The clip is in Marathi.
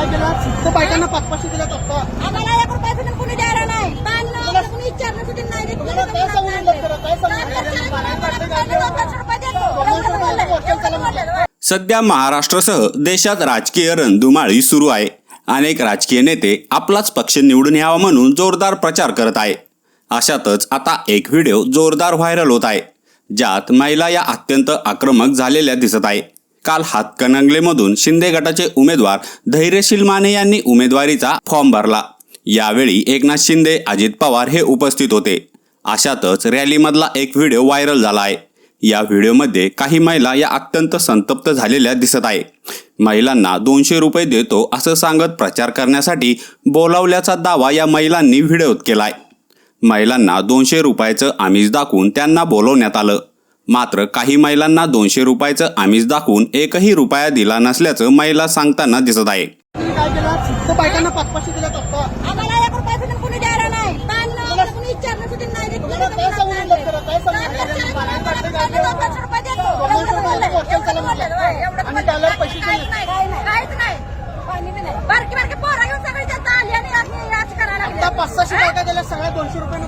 काय केलं फक्त बायकांना पाच पाचशे दिल्यात आता आम्हाला एक रुपया सुद्धा कुणी द्यायला नाही पान आम्हाला कुणी विचारलं सुद्धा नाही देत. तुम्हाला काय सांगून दिलं तर? काय सांगून दिलं? दोन दोनशे रुपये देतो. एवढं बोलले. एवढं बोलले. सध्या महाराष्ट्रासह देशात राजकीय रणधुमाळी सुरू आहे अनेक राजकीय नेते आपलाच पक्ष निवडून यावा म्हणून जोरदार प्रचार करत आहे अशातच आता एक व्हिडिओ जोरदार व्हायरल होत आहे ज्यात महिला या अत्यंत आक्रमक झालेल्या दिसत आहे काल हातकणंगलेमधून शिंदे गटाचे उमेदवार धैर्यशील माने यांनी उमेदवारीचा फॉर्म भरला. यावेळी एकनाथ शिंदे अजित पवार हे उपस्थित होते. अशातच रॅलीमधला एक व्हिडिओ व्हायरल झाला आहे. या व्हिडिओमध्ये काही महिला या अत्यंत संतप्त झालेल्या दिसत आहे. महिलांना दोनशे रुपये देतो असं सांगत प्रचार करण्यासाठी बोलावल्याचा दावा या महिलांनी व्हिडिओत केलाय. महिलांना दोनशे रुपयाचं आमिष दाखवून त्यांना बोलवण्यात आलं. मात्र काही महिलांना दोनशे रुपयाचं आमिष दाखवून एकही रुपया दिला नसल्याचं महिला सांगताना दिसत आहे. सगळ्या दोनशे रुपये